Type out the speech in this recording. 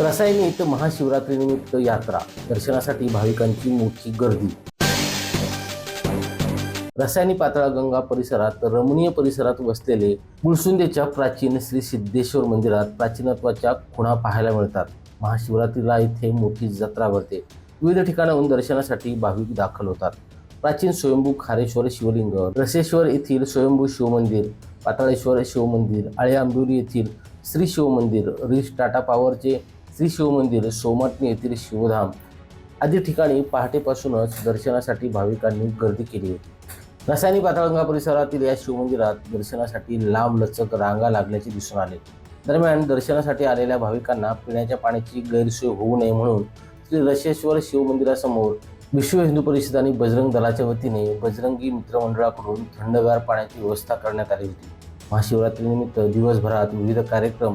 रसायनी इथं महाशिवरात्रीनिमित्त यात्रा. दर्शनासाठी भाविकांची मोठी गर्दी. रसायनी पाताळगंगा परिसरात रमणीय परिसरात वसलेले गुळसुंदेच्या प्राचीन श्री सिद्धेश्वर मंदिरात प्राचीनत्वाच्या खुणा पाहायला मिळतात. महाशिवरात्रीला इथे मोठी जत्रा भरते. विविध ठिकाणाहून दर्शनासाठी भाविक दाखल होतात. प्राचीन स्वयंभू खारेश्वर शिवलिंग रसेश्वर येथील स्वयंभू शिवमंदिर पाताळेश्वर शिवमंदिर आळे आंबिवली येथील श्री शिवमंदिर रिस टाटा पॉवरचे श्री शिवमंदिर सोमटणे येथील शिवधाम आदी ठिकाणी पहाटेपासूनच दर्शनासाठी भाविकांनी गर्दी केली आहे रसायनी पाताळगंगा परिसरातील या शिवमंदिरात दर्शनासाठी लांब लचक रांगा लागल्याचे दिसून आले. दरम्यान दर्शनासाठी आलेल्या भाविकांना पिण्याच्या पाण्याची गैरसोय होऊ नये म्हणून श्री रशेश्वर शिवमंदिरासमोर विश्व हिंदू परिषद आणि बजरंग दलाच्या वतीने बजरंगी मित्रमंडळाकडून थंडगार पाण्याची व्यवस्था करण्यात आली होती. महाशिवरात्रीनिमित्त दिवसभरात विविध कार्यक्रम